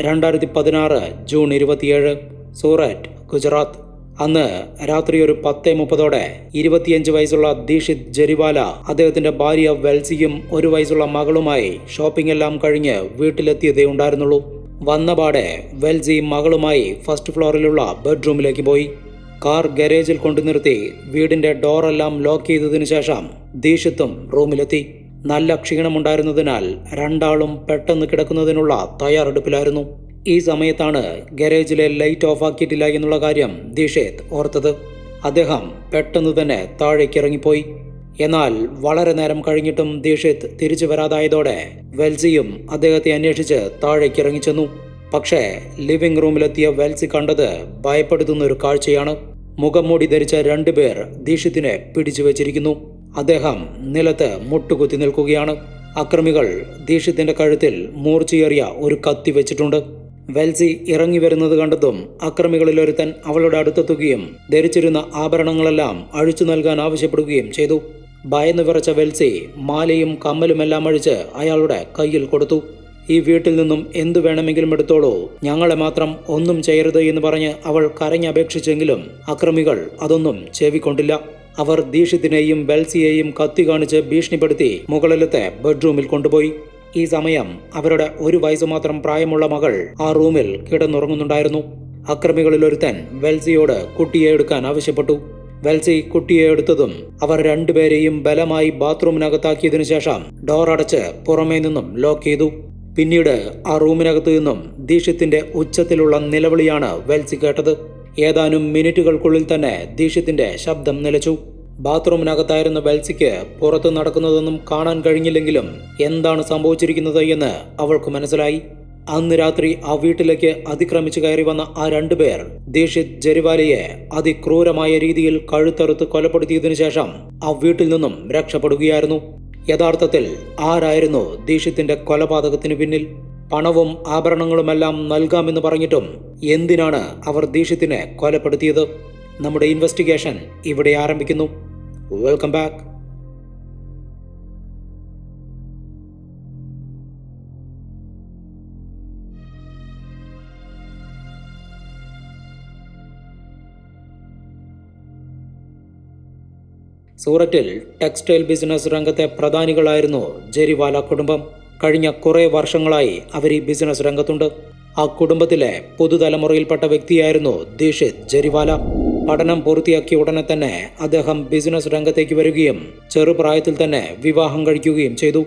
രണ്ടായിരത്തി പതിനാറ് ജൂൺ ഇരുപത്തിയേഴ് സൂററ്റ് ഗുജറാത്ത്. അന്ന് രാത്രി ഒരു പത്ത് മുപ്പതോടെ ഇരുപത്തിയഞ്ച് വയസ്സുള്ള ദീക്ഷിത് ജരിവാല അദ്ദേഹത്തിന്റെ ഭാര്യ വെൽസിയും ഒരു വയസ്സുള്ള മകളുമായി ഷോപ്പിംഗ് എല്ലാം കഴിഞ്ഞ് വീട്ടിലെത്തിയതേ ഉണ്ടായിരുന്നുള്ളൂ. വന്നപാടെ വെൽസി മകളുമായി ഫസ്റ്റ് ഫ്ലോറിലുള്ള ബെഡ്റൂമിലേക്ക് പോയി. കാർ ഗരേജിൽ കൊണ്ടു നിർത്തി വീടിന്റെ ഡോറെല്ലാം ലോക്ക് ചെയ്തതിനു ശേഷം ദീക്ഷിത്തും റൂമിലെത്തി. നല്ല ക്ഷീണമുണ്ടായിരുന്നതിനാൽ രണ്ടാളും പെട്ടെന്ന് കിടക്കുന്നതിനുള്ള തയ്യാറെടുപ്പിലായിരുന്നു. ഈ സമയത്താണ് ഗാരേജിലെ ലൈറ്റ് ഓഫ് ആക്കിയിട്ടില്ല എന്നുള്ള കാര്യം ദീഷേത് ഓർത്തത്. അദ്ദേഹം പെട്ടെന്ന് തന്നെ താഴേക്ക് ഇറങ്ങിപ്പോയി എന്നാൽ വളരെ നേരം കഴിഞ്ഞിട്ടും ദീക്ഷിത് തിരിച്ചു വരാതായതോടെ വെൽസിയും അദ്ദേഹത്തെ അന്വേഷിച്ച് താഴേക്ക് ഇറങ്ങിച്ചെന്നു പക്ഷേ ലിവിംഗ് റൂമിലെത്തിയ വെൽസി കണ്ടത് ഭയപ്പെടുത്തുന്ന ഒരു കാഴ്ചയാണ് മുഖംമൂടി ധരിച്ച രണ്ടുപേർ ദീക്ഷിത്തിനെ പിടിച്ചു വച്ചിരിക്കുന്നു. അദ്ദേഹം നിലത്ത് മുട്ടുകുത്തി നിൽക്കുകയാണ്. അക്രമികൾ ദീക്ഷിത്തിന്റെ കഴുത്തിൽ മൂർച്ചയേറിയ ഒരു കത്തി വെച്ചിട്ടുണ്ട്. വെൽസി ഇറങ്ങി വരുന്നത് കണ്ടതും അക്രമികളിൽ ഒരുത്തൻ അവളുടെ അടുത്തെത്തുകയും ധരിച്ചിരുന്ന ആഭരണങ്ങളെല്ലാം അഴിച്ചു നൽകാൻ ആവശ്യപ്പെടുകയും ചെയ്തു. ഭയന്ന് വിറച്ച വെൽസി മാലയും കമ്മലുമെല്ലാം അഴിച്ച് അയാളുടെ കയ്യിൽ കൊടുത്തു. ഈ വീട്ടിൽ നിന്നും എന്തു വേണമെങ്കിലും എടുത്തോളൂ ഞങ്ങളെ മാത്രം ഒന്നും ചെയ്യരുത് എന്ന് പറഞ്ഞ് അവൾ കരഞ്ഞപേക്ഷിച്ചെങ്കിലും അക്രമികൾ അതൊന്നും ചെവിക്കൊണ്ടില്ല. അവർ ദീക്ഷിതിനെയും ബെൽസിയെയും കത്തി കാണിച്ച് ഭീഷണിപ്പെടുത്തി മുകളിലത്തെ ബെഡ്റൂമിൽ കൊണ്ടുപോയി. ഈ സമയം അവരുടെ ഒരു വയസ്സ് മാത്രം പ്രായമുള്ള മകൾ ആ റൂമിൽ കിടന്നുറങ്ങുന്നുണ്ടായിരുന്നു. അക്രമികളിൽ ഒരുത്തൻ വെൽസിയോട് കുട്ടിയെ എടുക്കാൻ ആവശ്യപ്പെട്ടു. വെൽസി കുട്ടിയെ എടുത്തതും അവർ രണ്ടുപേരെയും ബലമായി ബാത്റൂമിനകത്താക്കിയതിനു ശേഷം ഡോർ അടച്ച് പുറമേ നിന്നും ലോക്ക് ചെയ്തു. പിന്നീട് ആ റൂമിനകത്തു നിന്നും ദീക്ഷിത്തിന്റെ ഉച്ചത്തിലുള്ള നിലവിളിയാണ് വെൽസി കേട്ടത്. ഏതാനും മിനിറ്റുകൾക്കുള്ളിൽ തന്നെ ദീക്ഷിത്തിന്റെ ശബ്ദം നിലച്ചു. ബാത്റൂമിനകത്തായിരുന്ന വെൽസിക്ക് പുറത്തു നടക്കുന്നതൊന്നും കാണാൻ കഴിഞ്ഞില്ലെങ്കിലും എന്താണ് സംഭവിച്ചിരിക്കുന്നത് എന്ന് അവൾക്ക് മനസ്സിലായി. അന്ന് രാത്രി ആ വീട്ടിലേക്ക് അതിക്രമിച്ചു കയറി വന്ന ആ രണ്ടുപേർ ദീക്ഷിത് ജരിവാലയെ അതിക്രൂരമായ രീതിയിൽ കഴുത്തറുത്ത് കൊലപ്പെടുത്തിയതിനു ശേഷം ആ വീട്ടിൽ നിന്നും രക്ഷപ്പെടുകയായിരുന്നു. യഥാർത്ഥത്തിൽ ആരായിരുന്നു ദീക്ഷിത്തിന്റെ കൊലപാതകത്തിനു പിന്നിൽ? പണവും ആഭരണങ്ങളുമെല്ലാം നൽകാമെന്ന് പറഞ്ഞിട്ടും എന്തിനാണ് അവർ ദീക്ഷിത്തിനെ കൊലപ്പെടുത്തിയത്? നമ്മുടെ ഇൻവെസ്റ്റിഗേഷൻ ഇവിടെ ആരംഭിക്കുന്നു. വെൽക്കം ബാക്ക് സൂററ്റിൽ ടെക്സ്റ്റൈൽ ബിസിനസ് രംഗത്തെ പ്രധാനികളായിരുന്നു ജെരിവാല കുടുംബം. കഴിഞ്ഞ കുറേ വർഷങ്ങളായി അവർ ഈ ബിസിനസ് രംഗത്തുണ്ട്. ആ കുടുംബത്തിലെ പുതുതലമുറയിൽപ്പെട്ട വ്യക്തിയായിരുന്നു ദീക്ഷിത് ജരിവാല. പഠനം പൂർത്തിയാക്കിയ ഉടനെ തന്നെ അദ്ദേഹം ബിസിനസ് രംഗത്തേക്ക് വരികയും ചെറുപ്രായത്തിൽ തന്നെ വിവാഹം കഴിക്കുകയും ചെയ്തു.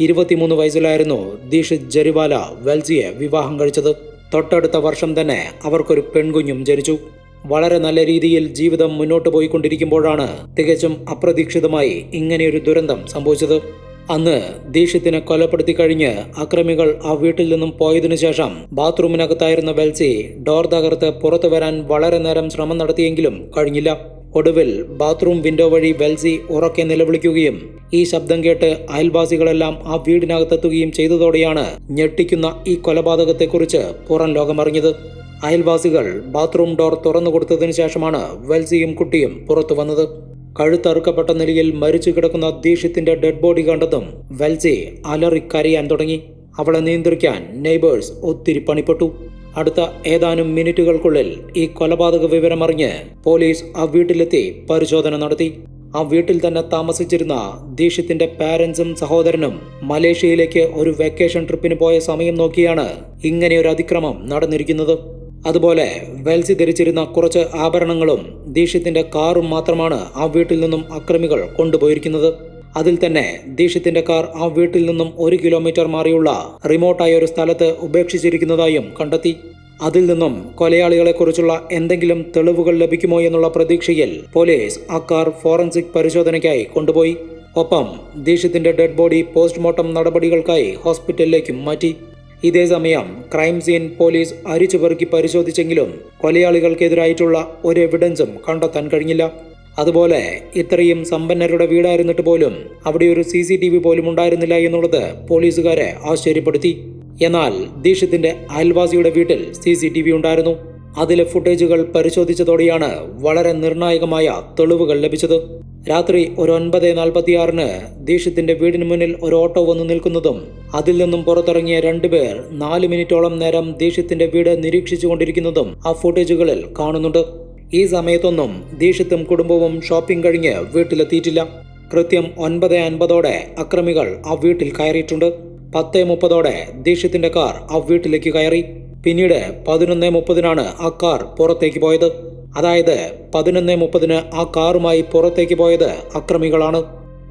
ഇരുപത്തിമൂന്ന് വയസ്സിലായിരുന്നു ദീക്ഷിത് ജരിവാല വെൽസിയെ വിവാഹം കഴിച്ചത്. തൊട്ടടുത്ത വർഷം തന്നെ അവർക്കൊരു പെൺകുഞ്ഞും ജനിച്ചു. വളരെ നല്ല രീതിയിൽ ജീവിതം മുന്നോട്ട് പോയിക്കൊണ്ടിരിക്കുമ്പോഴാണ് തികച്ചും അപ്രതീക്ഷിതമായി ഇങ്ങനെയൊരു ദുരന്തം സംഭവിച്ചത്. അന്ന് ദീക്ഷിത്തിനെ കൊലപ്പെടുത്തി കഴിഞ്ഞ് അക്രമികൾ ആ വീട്ടിൽ നിന്നും പോയതിനു ശേഷം ബാത്റൂമിനകത്തായിരുന്ന വെൽസി ഡോർ തകർത്ത് പുറത്തു വരാൻ വളരെ നേരം ശ്രമം നടത്തിയെങ്കിലും കഴിഞ്ഞില്ല. ഒടുവിൽ ബാത്റൂം വിൻഡോ വഴി വെൽസി ഉറക്കെ നിലവിളിക്കുകയും ഈ ശബ്ദം കേട്ട് അയൽവാസികളെല്ലാം ആ വീടിനകത്തെത്തുകയും ചെയ്തതോടെയാണ് ഞെട്ടിക്കുന്ന ഈ കൊലപാതകത്തെക്കുറിച്ച് പുറം ലോകമറിഞ്ഞത്. അയൽവാസികൾ ബാത്റൂം ഡോർ തുറന്നു കൊടുത്തതിനു ശേഷമാണ് വെൽസിയും കുട്ടിയും പുറത്തു വന്നത്. കഴുത്തറുക്കപ്പെട്ട നിലയിൽ മരിച്ചു കിടക്കുന്ന ദീക്ഷിത്തിന്റെ ഡെഡ് ബോഡി കണ്ടതും വെൽസി അലറി കരയാൻ തുടങ്ങി. അവളെ നിയന്ത്രിക്കാൻ നെയ്ബേഴ്സ് ഒത്തിരി പണിപ്പെട്ടു. അടുത്ത ഏതാനും മിനിറ്റുകൾക്കുള്ളിൽ ഈ കൊലപാതക വിവരമറിഞ്ഞ് പോലീസ് ആ വീട്ടിലെത്തി പരിശോധന നടത്തി. ആ വീട്ടിൽ തന്നെ താമസിച്ചിരുന്ന ദീക്ഷിത്തിന്റെ പാരൻസും സഹോദരനും മലേഷ്യയിലേക്ക് ഒരു വെക്കേഷൻ ട്രിപ്പിന് പോയ സമയം നോക്കിയാണ് ഇങ്ങനെയൊരു അതിക്രമം നടന്നിരിക്കുന്നത്. അതുപോലെ വെൽസി ധരിച്ചിരുന്ന കുറച്ച് ആഭരണങ്ങളും ദീക്ഷിത്തിന്റെ കാറും മാത്രമാണ് ആ വീട്ടിൽ നിന്നും അക്രമികൾ കൊണ്ടുപോയിരിക്കുന്നത്. അതിൽ തന്നെ ദീക്ഷിത്തിന്റെ കാർ ആ വീട്ടിൽ നിന്നും ഒരു കിലോമീറ്റർ മാറിയുള്ള റിമോട്ടായ ഒരു സ്ഥലത്ത് ഉപേക്ഷിച്ചിരിക്കുന്നതായും കണ്ടെത്തി. അതിൽ നിന്നും കൊലയാളികളെക്കുറിച്ചുള്ള എന്തെങ്കിലും തെളിവുകൾ ലഭിക്കുമോ എന്നുള്ള പ്രതീക്ഷയിൽ പോലീസ് ആ കാർ ഫോറൻസിക് പരിശോധനയ്ക്കായി കൊണ്ടുപോയി. ഒപ്പം ദീക്ഷിത്തിന്റെ ഡെഡ് ബോഡി പോസ്റ്റ്മോർട്ടം നടപടികൾക്കായി ഹോസ്പിറ്റലിലേക്കും മാറ്റി. ഇതേ സമയം ക്രൈം സീൻ പോലീസ് അരിച്ചുപെറുക്കി പരിശോധിച്ചെങ്കിലും കൊലയാളികൾക്കെതിരായിട്ടുള്ള ഒരു എവിഡൻസും കണ്ടെത്താൻ കഴിഞ്ഞില്ല. അതുപോലെ ഇത്രയും സമ്പന്നരുടെ വീടായിരുന്നിട്ട് പോലും അവിടെ ഒരു സി സി ടി വി പോലും ഉണ്ടായിരുന്നില്ല എന്നുള്ളത് പോലീസുകാരെ ആശ്ചര്യപ്പെടുത്തി. എന്നാൽ ദീക്ഷിത്തിന്റെ അയൽവാസിയുടെ വീട്ടിൽ സി സി ടി വി ഉണ്ടായിരുന്നു. അതിലെ ഫുട്ടേജുകൾ പരിശോധിച്ചതോടെയാണ് വളരെ നിർണായകമായ തെളിവുകൾ ലഭിച്ചത്. രാത്രി ഒരു ഒൻപത് നാൽപ്പത്തിയാറിന് ദീക്ഷിത്തിന്റെ വീടിന് മുന്നിൽ ഒരു ഓട്ടോ വന്നു നിൽക്കുന്നതും അതിൽ നിന്നും പുറത്തിറങ്ങിയ രണ്ടുപേർ നാല് മിനിറ്റോളം നേരം ദീക്ഷിത്തിന്റെ വീട് നിരീക്ഷിച്ചുകൊണ്ടിരിക്കുന്നതും ആ ഫുട്ടേജുകളിൽ കാണുന്നുണ്ട്. ഈ സമയത്തൊന്നും ദീക്ഷിത്തും കുടുംബവും ഷോപ്പിംഗ് കഴിഞ്ഞ് വീട്ടിലെത്തിയിട്ടില്ല. കൃത്യം ഒൻപത് അൻപതോടെ അക്രമികൾ ആ വീട്ടിൽ കയറിയിട്ടുണ്ട്. പത്ത് മുപ്പതോടെ ദീക്ഷിത്തിന്റെ കാർ ആ വീട്ടിലേക്ക് കയറി. പിന്നീട് പതിനൊന്ന് മുപ്പതിനാണ് ആ കാർ പുറത്തേക്ക് പോയത്. അതായത് പതിനൊന്ന് മുപ്പതിന് ആ കാറുമായി പുറത്തേക്ക് പോയത് അക്രമികളാണ്.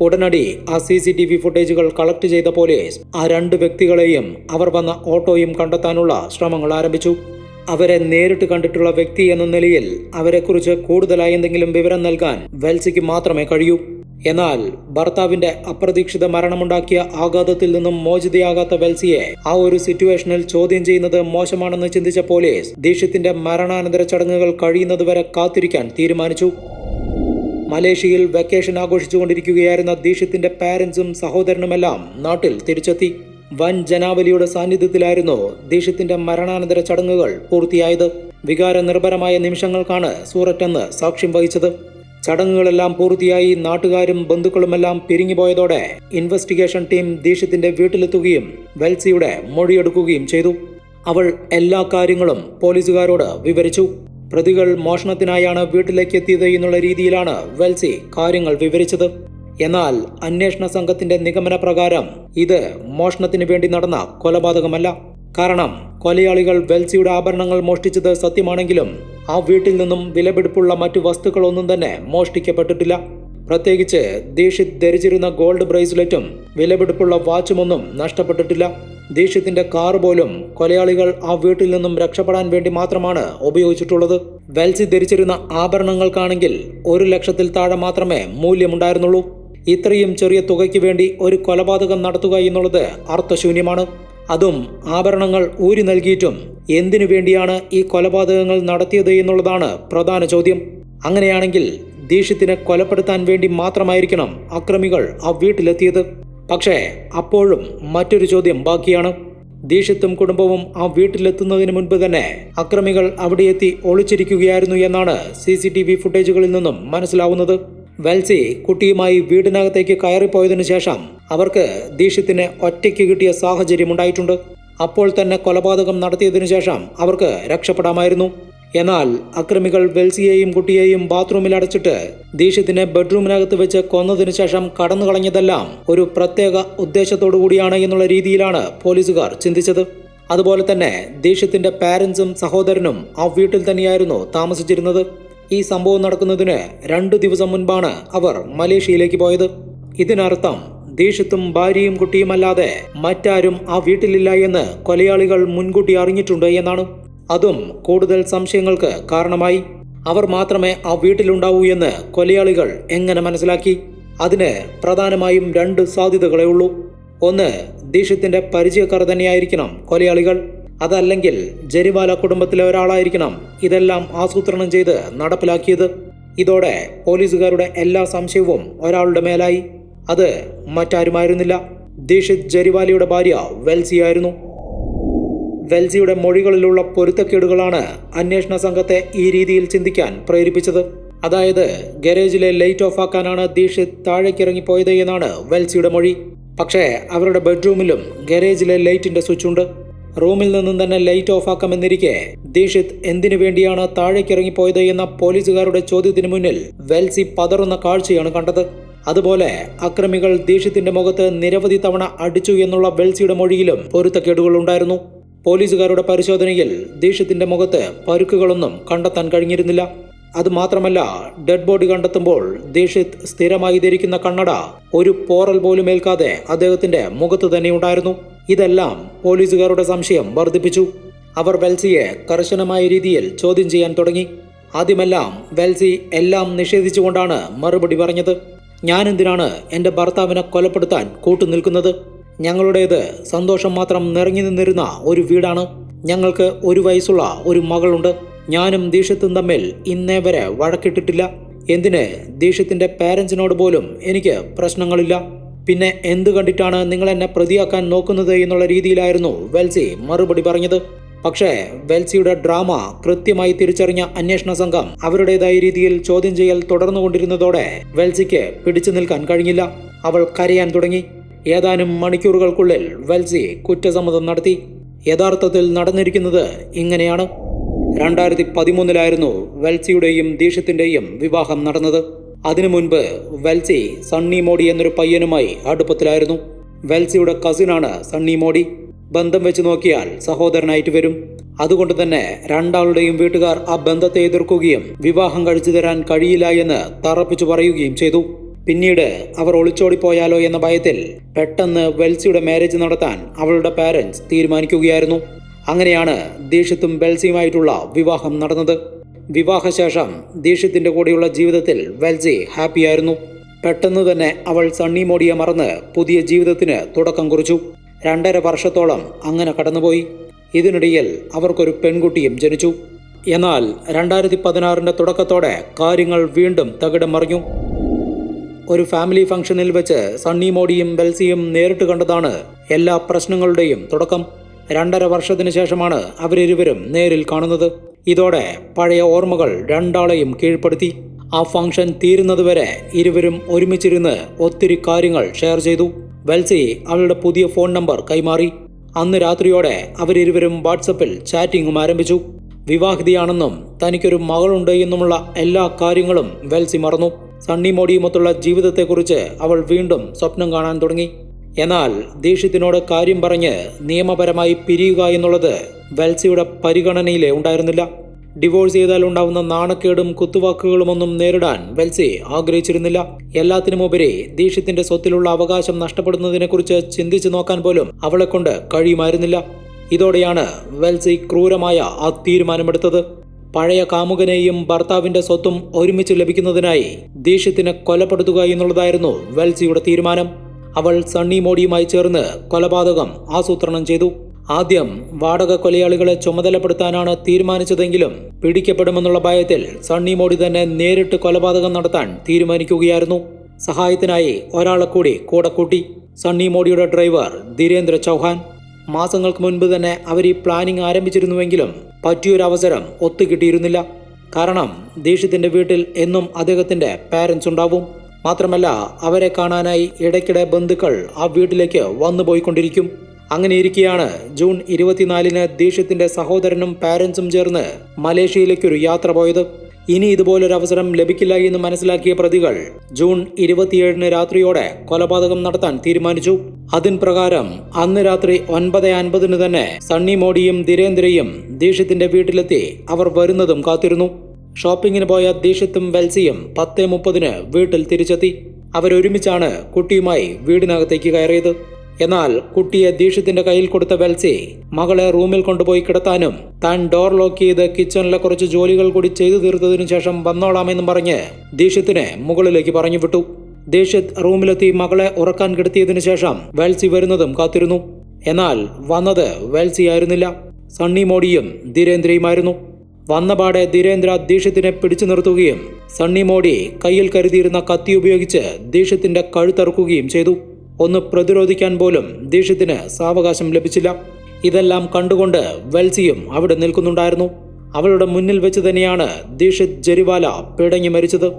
ഉടനടി ആ സി സി ടി വി ഫുട്ടേജുകൾ കളക്ട് ചെയ്ത പോലീസ് ആ രണ്ട് വ്യക്തികളെയും അവർ വന്ന ഓട്ടോയും കണ്ടെത്താനുള്ള ശ്രമങ്ങൾ ആരംഭിച്ചു. അവരെ നേരിട്ട് കണ്ടിട്ടുള്ള വ്യക്തി എന്ന നിലയിൽ അവരെക്കുറിച്ച് കൂടുതലായി എന്തെങ്കിലും വിവരം നൽകാൻ വെൽസിക്ക് മാത്രമേ കഴിയൂ. എന്നാൽ ഭർത്താവിന്റെ അപ്രതീക്ഷിത മരണമുണ്ടാക്കിയ ആഘാതത്തിൽ നിന്നും മോചിതയാകാത്ത വെൽസിയെ ആ ഒരു സിറ്റുവേഷനിൽ ചോദ്യം ചെയ്യുന്നത് മോശമാണെന്ന് ചിന്തിച്ച പോലീസ് ദീക്ഷിത്തിന്റെ മരണാനന്തര ചടങ്ങുകൾ കഴിയുന്നതുവരെ കാത്തിരിക്കാൻ തീരുമാനിച്ചു. മലേഷ്യയിൽ വെക്കേഷൻ ആഘോഷിച്ചുകൊണ്ടിരിക്കുകയായിരുന്ന ദീക്ഷിത്തിന്റെ പാരന്റ്സും സഹോദരനുമെല്ലാം നാട്ടിൽ തിരിച്ചെത്തി. വൻ ജനാവലിയുടെ സാന്നിധ്യത്തിലായിരുന്നു ദീക്ഷിത്തിന്റെ മരണാനന്തര ചടങ്ങുകൾ പൂർത്തിയായത്. വികാര നിർഭരമായ നിമിഷങ്ങൾക്കാണ് സൂററ്റ് സാക്ഷ്യം വഹിച്ചത്. ചടങ്ങുകളെല്ലാം പൂർത്തിയായി നാട്ടുകാരും ബന്ധുക്കളുമെല്ലാം പിരിഞ്ഞുപോയതോടെ ഇൻവെസ്റ്റിഗേഷൻ ടീം ദീക്ഷിത്തിന്റെ വീട്ടിലെത്തുകയും വെൽസിയുടെ മൊഴിയെടുക്കുകയും ചെയ്തു. അവൾ എല്ലാ കാര്യങ്ങളും പോലീസുകാരോട് വിവരിച്ചു. പ്രതികൾ മോഷണത്തിനായാണ് വീട്ടിലേക്ക് എത്തിയത് എന്നുള്ള രീതിയിലാണ് വെൽസി കാര്യങ്ങൾ വിവരിച്ചത്. എന്നാൽ അന്വേഷണ സംഘത്തിന്റെ നിഗമന പ്രകാരം ഇത് മോഷണത്തിന് വേണ്ടി നടന്ന കൊലപാതകമല്ല. കാരണം കൊലയാളികൾ വെൽസിയുടെ ആഭരണങ്ങൾ മോഷ്ടിച്ചത് സത്യമാണെങ്കിലും ആ വീട്ടിൽ നിന്നും വിലപിടിപ്പുള്ള മറ്റു വസ്തുക്കളൊന്നും തന്നെ മോഷ്ടിക്കപ്പെട്ടിട്ടില്ല. പ്രത്യേകിച്ച് ദീക്ഷിത് ധരിച്ചിരുന്ന ഗോൾഡ് ബ്രേസ്ലെറ്റും വിലപിടിപ്പുള്ള വാച്ചുമൊന്നും നഷ്ടപ്പെട്ടിട്ടില്ല. ദീക്ഷിത്തിന്റെ കാർ പോലും കൊലയാളികൾ ആ വീട്ടിൽ നിന്നും രക്ഷപ്പെടാൻ വേണ്ടി മാത്രമാണ് ഉപയോഗിച്ചിട്ടുള്ളത്. വെൽസി ധരിച്ചിരുന്ന ആഭരണങ്ങൾക്കാണെങ്കിൽ ഒരു ലക്ഷത്തിൽ താഴെ മാത്രമേ മൂല്യമുണ്ടായിരുന്നുള്ളൂ. ഇത്രയും ചെറിയ തുകയ്ക്ക് വേണ്ടി ഒരു കൊലപാതകം നടത്തുക എന്നുള്ളത് അർത്ഥശൂന്യമാണ്. അതും ആഭരണങ്ങൾ ഊരി നൽകിയിട്ടും എന്തിനു വേണ്ടിയാണ് ഈ കൊലപാതകങ്ങൾ നടത്തിയത് എന്നുള്ളതാണ് പ്രധാന ചോദ്യം. അങ്ങനെയാണെങ്കിൽ ദീക്ഷിത്തിനെ കൊലപ്പെടുത്താൻ വേണ്ടി മാത്രമായിരിക്കണം അക്രമികൾ ആ വീട്ടിലെത്തിയത്. പക്ഷേ അപ്പോഴും മറ്റൊരു ചോദ്യം ബാക്കിയാണ്. ദീക്ഷിത്തും കുടുംബവും ആ വീട്ടിലെത്തുന്നതിന് മുൻപ് തന്നെ അക്രമികൾ അവിടെ എത്തി ഒളിച്ചിരിക്കുകയായിരുന്നു എന്നാണ് സി ഫുട്ടേജുകളിൽ നിന്നും മനസ്സിലാവുന്നത്. വെൽസി കുട്ടിയുമായി വീടിനകത്തേക്ക് കയറിപ്പോയതിനു ശേഷം അവർക്ക് ദീക്ഷിത്തിനെ ഒറ്റയ്ക്ക് കിട്ടിയ സാഹചര്യം ഉണ്ടായിട്ടുണ്ട്. അപ്പോൾ തന്നെ കൊലപാതകം നടത്തിയതിനു ശേഷം അവർക്ക് രക്ഷപ്പെടാമായിരുന്നു. എന്നാൽ അക്രമികൾ വെൽസിയെയും കുട്ടിയെയും ബാത്റൂമിൽ അടച്ചിട്ട് ദീക്ഷിത്തിനെ ബെഡ്റൂമിനകത്ത് വെച്ച് കൊന്നതിനു ശേഷം കടന്നു കളഞ്ഞതെല്ലാം ഒരു പ്രത്യേക ഉദ്ദേശത്തോടു കൂടിയാണ് എന്നുള്ള രീതിയിലാണ് പോലീസുകാർ ചിന്തിച്ചത്. അതുപോലെ തന്നെ ദീക്ഷിത്തിന്റെ പാരന്റ്സും സഹോദരനും ആ വീട്ടിൽ തന്നെയായിരുന്നു താമസിച്ചിരുന്നത്. ഈ സംഭവം നടക്കുന്നതിന് രണ്ടു ദിവസം മുൻപാണ് അവർ മലേഷ്യയിലേക്ക് പോയത്. ഇതിനർത്ഥം ദേഷ്യത്തും ഭാര്യയും കുട്ടിയുമല്ലാതെ മറ്റാരും ആ വീട്ടിലില്ല എന്ന് കൊലയാളികൾ മുൻകൂട്ടി അറിഞ്ഞിട്ടുണ്ട് എന്നാണ്. അതും കൂടുതൽ സംശയങ്ങൾക്ക് കാരണമായി. അവർ മാത്രമേ ആ വീട്ടിലുണ്ടാവൂ എന്ന് കൊലയാളികൾ എങ്ങനെ മനസ്സിലാക്കി? അതിന് പ്രധാനമായും രണ്ട് സാധ്യതകളേ ഉള്ളൂ. ഒന്ന് ദേഷ്യത്തിന്റെ പരിചയക്കാർ തന്നെയായിരിക്കണം കൊലയാളികൾ. അതല്ലെങ്കിൽ ജരിവാല കുടുംബത്തിലെ ഒരാളായിരിക്കണം ഇതെല്ലാം ആസൂത്രണം ചെയ്ത് നടപ്പിലാക്കിയത്. ഇതോടെ പോലീസുകാരുടെ എല്ലാ സംശയവും ഒരാളുടെ മേലായി. അത് മറ്റാരുമായിരുന്നില്ല. ദീക്ഷിത് ജരിവാലയുടെ ഭാര്യ വെൽസിയായിരുന്നു. വെൽസിയുടെ മൊഴികളിലുള്ള പൊരുത്തക്കേടുകളാണ് അന്വേഷണ സംഘത്തെ ഈ രീതിയിൽ ചിന്തിക്കാൻ പ്രേരിപ്പിച്ചത്. അതായത് ഗരേജിലെ ലൈറ്റ് ഓഫ് ആക്കാനാണ് ദീക്ഷിത് താഴേക്കിറങ്ങിപ്പോയത് എന്നാണ് വെൽസിയുടെ മൊഴി. പക്ഷേ അവരുടെ ബെഡ്റൂമിലും ഗരേജിലെ ലൈറ്റിന്റെ സ്വിച്ച് ഉണ്ട് റൂമിൽ നിന്നും തന്നെ ലൈറ്റ് ഓഫ് ആക്കാമെന്നിരിക്കെ ദീക്ഷിത് എന്തിനു വേണ്ടിയാണ് താഴേക്കിറങ്ങിപ്പോയത് എന്ന പോലീസുകാരുടെ ചോദ്യത്തിന് മുന്നിൽ വെൽസി പതറുന്ന കാഴ്ചയാണ് കണ്ടത്. അതുപോലെ അക്രമികൾ ദീക്ഷിത്തിന്റെ മുഖത്ത് നിരവധി തവണ അടിച്ചു എന്നുള്ള വെൽസിയുടെ മൊഴിയിലും പൊരുത്തക്കേടുകൾ ഉണ്ടായിരുന്നു. പോലീസുകാരുടെ പരിശോധനയിൽ ദീക്ഷിത്തിന്റെ മുഖത്ത് പരുക്കുകളൊന്നും കണ്ടെത്താൻ കഴിഞ്ഞിരുന്നില്ല. അതുമാത്രമല്ല ഡെഡ് ബോഡി കണ്ടെത്തുമ്പോൾ ദീക്ഷിത് സ്ഥിരമായി ധരിക്കുന്ന കണ്ണട ഒരു പോറൽ പോലും ഏൽക്കാതെ അദ്ദേഹത്തിന്റെ മുഖത്ത് തന്നെ ഉണ്ടായിരുന്നു. ഇതെല്ലാം പോലീസുകാരുടെ സംശയം വർദ്ധിപ്പിച്ചു. അവർ വെൽസിയെ കർശനമായ രീതിയിൽ ചോദ്യം ചെയ്യാൻ തുടങ്ങി. ആദ്യമെല്ലാം വെൽസി എല്ലാം നിഷേധിച്ചുകൊണ്ടാണ് മറുപടി പറഞ്ഞത്. ഞാനെന്തിനാണ് എന്റെ ഭർത്താവിനെ കൊലപ്പെടുത്താൻ കൂട്ടുനിൽക്കുന്നത്? ഞങ്ങളുടേത് സന്തോഷം മാത്രം നിറഞ്ഞു നിന്നിരുന്ന ഒരു വീടാണ്. ഞങ്ങൾക്ക് ഒരു വയസ്സുള്ള ഒരു മകളുണ്ട്. ഞാനും ദീക്ഷത്തും തമ്മിൽ ഇന്നേ വരെ വഴക്കിട്ടിട്ടില്ല. എന്തിന് ദീക്ഷത്തിന്റെ പാരൻസിനോട് പോലും എനിക്ക് പ്രശ്നങ്ങളില്ല. പിന്നെ എന്ത് കണ്ടിട്ടാണ് നിങ്ങൾ എന്നെ പ്രതിയാക്കാൻ നോക്കുന്നത് എന്നുള്ള രീതിയിലായിരുന്നു വെൽസി മറുപടി പറഞ്ഞത്. പക്ഷേ വെൽസിയുടെ ഡ്രാമ കൃത്യമായി തിരിച്ചറിഞ്ഞ അന്വേഷണ സംഘം അവരുടേതായ രീതിയിൽ ചോദ്യം ചെയ്യൽ തുടർന്നുകൊണ്ടിരുന്നതോടെ വെൽസിക്ക് പിടിച്ചു നിൽക്കാൻ കഴിഞ്ഞില്ല. അവൾ കരയാൻ തുടങ്ങി. ഏതാനും മണിക്കൂറുകൾക്കുള്ളിൽ വെൽസി കുറ്റസമ്മതം നടത്തി. യഥാർത്ഥത്തിൽ നടന്നിരിക്കുന്നത് ഇങ്ങനെയാണ്. രണ്ടായിരത്തി പതിമൂന്നിലായിരുന്നു വെൽസിയുടെയും ദീക്ഷത്തിന്റെയും വിവാഹം നടന്നത്. അതിനു മുൻപ് വെൽസി സണ്ണി മോഡി എന്നൊരു പയ്യനുമായി അടുപ്പത്തിലായിരുന്നു. വെൽസിയുടെ കസിനാണ് സണ്ണി മോഡി. ബന്ധം വെച്ച് നോക്കിയാൽ സഹോദരനായിട്ട് വരും. അതുകൊണ്ട് തന്നെ രണ്ടാളുടെയും വീട്ടുകാർ ആ ബന്ധത്തെ എതിർക്കുകയും വിവാഹം കഴിച്ചു തരാൻ കഴിയില്ല എന്ന് തറപ്പിച്ചു പറയുകയും ചെയ്തു. പിന്നീട് അവർ ഒളിച്ചോടിപ്പോയാലോ എന്ന ഭയത്തിൽ പെട്ടെന്ന് വെൽസിയുടെ മാരേജ് നടത്താൻ അവളുടെ പാരൻസ് തീരുമാനിക്കുകയായിരുന്നു. അങ്ങനെയാണ് ദീക്ഷിത്തും ബെൽസിയുമായിട്ടുള്ള വിവാഹം നടന്നത്. വിവാഹശേഷം ദീക്ഷിത്തിന്റെ കൂടെയുള്ള ജീവിതത്തിൽ വെൽസി ഹാപ്പിയായിരുന്നു. പെട്ടെന്ന് തന്നെ അവൾ സണ്ണി മോഡിയെ മറന്ന് പുതിയ ജീവിതത്തിന് തുടക്കം കുറിച്ചു. രണ്ടര വർഷത്തോളം അങ്ങനെ കടന്നുപോയി. ഇതിനിടയിൽ അവർക്കൊരു പെൺകുട്ടിയും ജനിച്ചു. എന്നാൽ രണ്ടായിരത്തി പതിനാറിന്റെ തുടക്കത്തോടെ കാര്യങ്ങൾ വീണ്ടും തകിടം മറിഞ്ഞു. ഒരു ഫാമിലി ഫംഗ്ഷനിൽ വെച്ച് സണ്ണി മോഡിയും ബെൽസിയും നേരിട്ട് കണ്ടതാണ് എല്ലാ പ്രശ്നങ്ങളുടെയും തുടക്കം. രണ്ടര വർഷത്തിന് ശേഷമാണ് അവരിരുവരും നേരിൽ കാണുന്നത്. ഇതോടെ പഴയ ഓർമ്മകൾ രണ്ടാളെയും കീഴ്പ്പെടുത്തി. ആ ഫംഗ്ഷൻ തീരുന്നതുവരെ ഇരുവരും ഒരുമിച്ചിരുന്ന് ഒത്തിരി കാര്യങ്ങൾ ഷെയർ ചെയ്തു. വെൽസി അവളുടെ പുതിയ ഫോൺ നമ്പർ കൈമാറി. അന്ന് രാത്രിയോടെ അവരിരുവരും വാട്സപ്പിൽ ചാറ്റിംഗും ആരംഭിച്ചു. വിവാഹിതയാണെന്നും തനിക്കൊരു മകളുണ്ട് എന്നുമുള്ള എല്ലാ കാര്യങ്ങളും വെൽസി മറന്നു. സണ്ണി മോഡിയുമൊത്തുള്ള ജീവിതത്തെക്കുറിച്ച് അവൾ വീണ്ടും സ്വപ്നം കാണാൻ തുടങ്ങി. എന്നാൽ ദീക്ഷിത്തിനോട് കാര്യം പറഞ്ഞ് നിയമപരമായി പിരിയുക എന്നുള്ളത് വെൽസിയുടെ പരിഗണനയിലേ ഉണ്ടായിരുന്നില്ല. ഡിവോഴ്സ് ചെയ്താൽ ഉണ്ടാവുന്ന നാണക്കേടും കുത്തുവാക്കുകളുമൊന്നും നേരിടാൻ വെൽസി ആഗ്രഹിച്ചിരുന്നില്ല. എല്ലാത്തിനുമുപരി ദീക്ഷിത്തിന്റെ സ്വത്തിലുള്ള അവകാശം നഷ്ടപ്പെടുന്നതിനെക്കുറിച്ച് ചിന്തിച്ചു നോക്കാൻ പോലും അവളെ കൊണ്ട് കഴിയുമായിരുന്നില്ല. ഇതോടെയാണ് വെൽസി ക്രൂരമായ ആ തീരുമാനമെടുത്തത്. പഴയ കാമുകനെയും ഭർത്താവിന്റെ സ്വത്തും ഒരുമിച്ച് ലഭിക്കുന്നതിനായി ദീക്ഷിത്തിനെ കൊലപ്പെടുത്തുക എന്നുള്ളതായിരുന്നു വെൽസിയുടെ തീരുമാനം. അവൾ സണ്ണി മോഡിയുമായി ചേർന്ന് കൊലപാതകം ആസൂത്രണം ചെയ്തു. ആദ്യം വാടക കൊലയാളികളെ ചുമതലപ്പെടുത്താനാണ് തീരുമാനിച്ചതെങ്കിലും പിടിക്കപ്പെടുമെന്നുള്ള ഭയത്തിൽ സണ്ണി മോഡി തന്നെ നേരിട്ട് കൊലപാതകം നടത്താൻ തീരുമാനിക്കുകയായിരുന്നു. സഹായത്തിനായി ഒരാളെ കൂടി കൂടെ കൂട്ടി. സണ്ണി മോഡിയുടെ ഡ്രൈവർ ധീരേന്ദ്ര ചൗഹാൻ. മാസങ്ങൾക്ക് മുൻപ് തന്നെ അവർ ഈ പ്ലാനിംഗ് ആരംഭിച്ചിരുന്നുവെങ്കിലും പറ്റിയൊരവസരം ഒത്തുകിട്ടിയിരുന്നില്ല. കാരണം ദീക്ഷിത്തിന്റെ വീട്ടിൽ എന്നും അദ്ദേഹത്തിന്റെ പാരൻസ് ഉണ്ടാവും. മാത്രമല്ല അവരെ കാണാനായി ഇടയ്ക്കിടെ ബന്ധുക്കൾ ആ വീട്ടിലേക്ക് വന്നു പോയിക്കൊണ്ടിരിക്കും അങ്ങനെ ഇരിക്കെയാണ് ജൂൺ ഇരുപത്തിനാലിന് ദീക്ഷിത്തിന്റെ സഹോദരനും പാരൻസും ചേർന്ന് മലേഷ്യയിലേക്കൊരു യാത്ര പോയത്. ഇനി ഇതുപോലൊരു അവസരം ലഭിക്കില്ല എന്ന് മനസ്സിലാക്കിയ പ്രതികൾ ജൂൺ ഇരുപത്തിയേഴിന് രാത്രിയോടെ കൊലപാതകം നടത്താൻ തീരുമാനിച്ചു. അതിൻ പ്രകാരം അന്ന് രാത്രി ഒൻപത് അൻപതിന് തന്നെ സണ്ണി മോഡിയും ധീരേന്ദ്രയും ദീക്ഷിത്തിന്റെ വീട്ടിലെത്തി അവർ വരുന്നതും കാത്തിരുന്നു. ഷോപ്പിങ്ങിന് പോയ ദീക്ഷിത്തും വെൽസിയും പത്ത് മുപ്പതിന് വീട്ടിൽ തിരിച്ചെത്തി. അവരൊരുമിച്ചാണ് കുട്ടിയുമായി വീടിനകത്തേക്ക് കയറിയത്. എന്നാൽ കുട്ടിയെ ദീക്ഷിത്തിന്റെ കയ്യിൽ കൊടുത്ത വെൽസി മകളെ റൂമിൽ കൊണ്ടുപോയി കിടത്താനും താൻ ഡോർ ലോക്ക് ചെയ്ത് കിച്ചണിലെ കുറച്ച് ജോലികൾ കൂടി ചെയ്തു തീർത്തതിനു ശേഷം വന്നോളാമെന്നും പറഞ്ഞ് ദീക്ഷിത്തിനെ മുകളിലേക്ക് പറഞ്ഞു വിട്ടു. ദീക്ഷിത് റൂമിലെത്തി മകളെ ഉറക്കാൻ കിടത്തിയതിനു ശേഷം വെൽസി വരുന്നതും കാത്തിരുന്നു. എന്നാൽ വന്നത് വെൽസി ആയിരുന്നില്ല സണ്ണി മോഡിയും ധീരേന്ദ്രയുമായിരുന്നു. വന്നപാടെ ധീരേന്ദ്ര ദീക്ഷിത്തിനെ പിടിച്ചു നിർത്തുകയും സണ്ണി മോഡി കയ്യിൽ കരുതിയിരുന്ന കത്തി ഉപയോഗിച്ച് ദീക്ഷിത്തിന്റെ കഴുത്തറുക്കുകയും ചെയ്തു. ഒന്ന് പ്രതിരോധിക്കാൻ പോലും ദീക്ഷിത്തിന് സാവകാശം ലഭിച്ചില്ല. ഇതെല്ലാം കണ്ടുകൊണ്ട് വെൽസിയും അവിടെ നിൽക്കുന്നുണ്ടായിരുന്നു. അവളുടെ മുന്നിൽ വെച്ച് തന്നെയാണ് ദീക്ഷിത് ജരിവാല പിടങ്ങി മരിച്ചത്.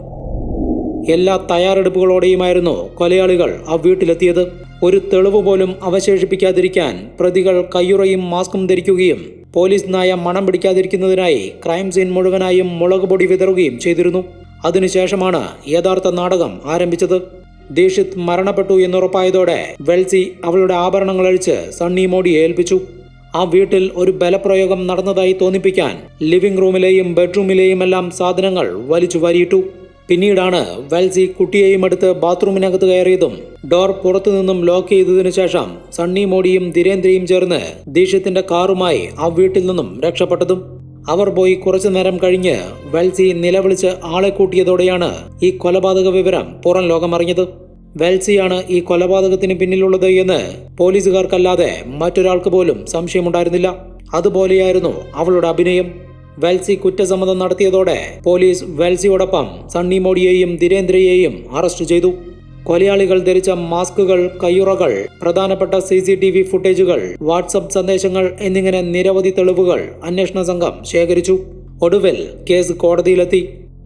എല്ലാ തയ്യാറെടുപ്പുകളോടെയുമായിരുന്നു കൊലയാളികൾ ആ വീട്ടിലെത്തിയത്. ഒരു തെളിവ് പോലും അവശേഷിപ്പിക്കാതിരിക്കാൻ പ്രതികൾ കയ്യുറയും മാസ്കും ധരിക്കുകയും പോലീസ് നായ മണം പിടിക്കാതിരിക്കുന്നതിനായി ക്രൈം സീൻ മുഴുവനായും മുളക് പൊടി വിതറുകയും ചെയ്തിരുന്നു. അതിനുശേഷമാണ് യഥാർത്ഥ നാടകം ആരംഭിച്ചത്. ദീക്ഷിത് മരണപ്പെട്ടു എന്നുറപ്പായതോടെ വെൽസി അവളുടെ ആഭരണങ്ങൾ അഴിച്ച് സണ്ണി മോഡിയെ ഏൽപ്പിച്ചു. ആ വീട്ടിൽ ഒരു ബലപ്രയോഗം നടന്നതായി തോന്നിപ്പിക്കാൻ ലിവിംഗ് റൂമിലെയും ബെഡ്റൂമിലെയും എല്ലാം സാധനങ്ങൾ വലിച്ചു വാരിയിട്ടു. പിന്നീടാണ് വെൽസി കുട്ടിയെയും അടുത്ത് ബാത്റൂമിനകത്ത് കയറിയതും ഡോർ പുറത്തു നിന്നും ലോക്ക് ചെയ്തതിനു ശേഷം സണ്ണി മോഡിയും ധീരേന്ദ്രയും ചേർന്ന് ദീക്ഷിത്തിന്റെ കാറുമായി ആ വീട്ടിൽ നിന്നും രക്ഷപ്പെട്ടതും അവർ പോയി കുറച്ചു നേരം കഴിഞ്ഞ് വെൽസി നിലവിളിച്ച് ആളെ കൂട്ടിയതോടെയാണ് ഈ കൊലപാതക വിവരം പുറം ലോകമറിഞ്ഞത്. വെൽസിയാണ് ഈ കൊലപാതകത്തിന് പിന്നിലുള്ളത് എന്ന് പോലീസുകാർക്കല്ലാതെ മറ്റൊരാൾക്ക് പോലും സംശയമുണ്ടായിരുന്നില്ല. അതുപോലെയായിരുന്നു അവളുടെ അഭിനയം. വെൽസി കുറ്റസമ്മതം നടത്തിയതോടെ പോലീസ് വെൽസിയോടൊപ്പം സണ്ണി മോഡിയെയും ധീരേന്ദ്രയെയും അറസ്റ്റ് ചെയ്തു. കൊലയാളികൾ ധരിച്ച മാസ്കുകൾ കയ്യുറകൾ പ്രധാനപ്പെട്ട സി സി ടി വി ഫുട്ടേജുകൾ വാട്സപ്പ് സന്ദേശങ്ങൾ എന്നിങ്ങനെ നിരവധി തെളിവുകൾ അന്വേഷണ സംഘം ശേഖരിച്ചു. ഒടുവിൽ കേസ് കോടതിയിലെത്തി.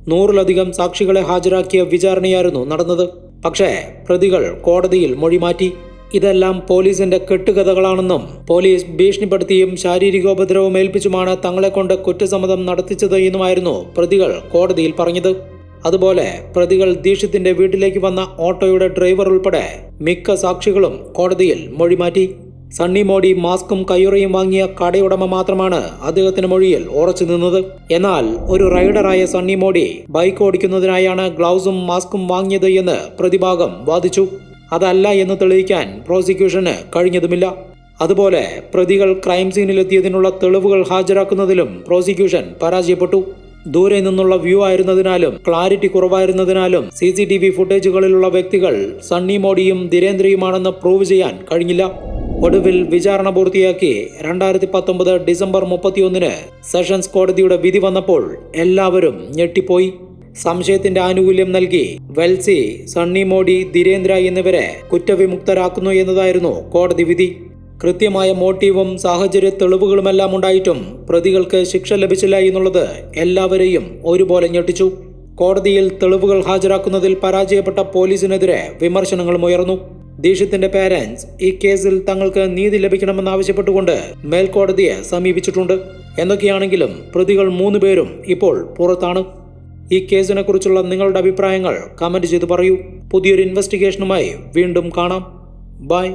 നൂറിലധികം സാക്ഷികളെ ഹാജരാക്കിയ വിചാരണയായിരുന്നു നടന്നത്. പക്ഷേ പ്രതികൾ കോടതിയിൽ മൊഴി മാറ്റി ഇതെല്ലാം പോലീസിന്റെ കെട്ടുകഥകളാണെന്നും പോലീസ് ഭീഷണിപ്പെടുത്തിയും ശാരീരികോപദ്രവം ഏൽപ്പിച്ചുമാണ് തങ്ങളെ കൊണ്ട് കുറ്റസമ്മതം നടത്തിച്ചത് എന്നുമായിരുന്നു പ്രതികൾ കോടതിയിൽ പറഞ്ഞത്. അതുപോലെ പ്രതികൾ ദീക്ഷിത്തിന്റെ വീട്ടിലേക്ക് വന്ന ഓട്ടോയുടെ ഡ്രൈവർ ഉൾപ്പെടെ മിക്ക സാക്ഷികളും കോടതിയിൽ മൊഴി മാറ്റി സണ്ണി മോഡി മാസ്കും കയ്യുറയും വാങ്ങിയ കടയുടമ മാത്രമാണ് അദ്ദേഹത്തിന്റെ മൊഴിയിൽ ഉറച്ചു നിന്നത്. എന്നാൽ ഒരു റൈഡറായ സണ്ണി മോഡി ബൈക്ക് ഓടിക്കുന്നതിനായാണ് ഗ്ലൗസും മാസ്കും വാങ്ങിയത് എന്ന് പ്രതിഭാഗം വാദിച്ചു. അതല്ല എന്ന് തെളിയിക്കാൻ പ്രോസിക്യൂഷന് കഴിഞ്ഞതുമില്ല. അതുപോലെ പ്രതികൾ ക്രൈം സീനിലെത്തിയതിനുള്ള തെളിവുകൾ ഹാജരാക്കുന്നതിലും പ്രോസിക്യൂഷൻ പരാജയപ്പെട്ടു. ദൂരെ നിന്നുള്ള വ്യൂ ആയിരുന്നതിനാലും ക്ലാരിറ്റി കുറവായിരുന്നതിനാലും സി സി ടി വി ഫുട്ടേജുകളിലുള്ള വ്യക്തികൾ സണ്ണി മോഡിയും ധീരേന്ദ്രയുമാണെന്ന് പ്രൂവ് ചെയ്യാൻ കഴിഞ്ഞില്ല. ഒടുവിൽ വിചാരണ പൂർത്തിയാക്കി രണ്ടായിരത്തി പത്തൊമ്പത് ഡിസംബർ മുപ്പത്തിയൊന്നിന് സെഷൻസ് കോടതിയുടെ വിധി വന്നപ്പോൾ എല്ലാവരും ഞെട്ടിപ്പോയി. സംശയത്തിന്റെ ആനുകൂല്യം നൽകി വെൽസി സണ്ണി മോഡി ധീരേന്ദ്ര എന്നിവരെ കുറ്റവിമുക്തരാക്കുന്നു എന്നതായിരുന്നു കോടതി വിധി. കൃത്യമായ മോട്ടീവും സാഹചര്യ തെളിവുകളുമെല്ലാം ഉണ്ടായിട്ടും പ്രതികൾക്ക് ശിക്ഷ ലഭിച്ചില്ല എന്നുള്ളത് എല്ലാവരെയും ഒരുപോലെ ഞെട്ടിച്ചു. കോടതിയിൽ തെളിവുകൾ ഹാജരാക്കുന്നതിൽ പരാജയപ്പെട്ട പോലീസിനെതിരെ വിമർശനങ്ങളും ഉയർന്നു. ദീക്ഷിത്തിന്റെ പാരന്റ്സ് ഈ കേസിൽ തങ്ങൾക്ക് നീതി ലഭിക്കണമെന്നാവശ്യപ്പെട്ടുകൊണ്ട് മേൽക്കോടതിയെ സമീപിച്ചിട്ടുണ്ട്. എന്തൊക്കെയാണെങ്കിലും പ്രതികൾ മൂന്നുപേരും ഇപ്പോൾ പുറത്താണ്. ഈ കേസിനെ കുറിച്ചുള്ള നിങ്ങളുടെ അഭിപ്രായങ്ങൾ കമന്റ് ചെയ്ത് പറയൂ. പുതിയൊരു ഇൻവെസ്റ്റിഗേഷനുമായി വീണ്ടും കാണാം. ബൈ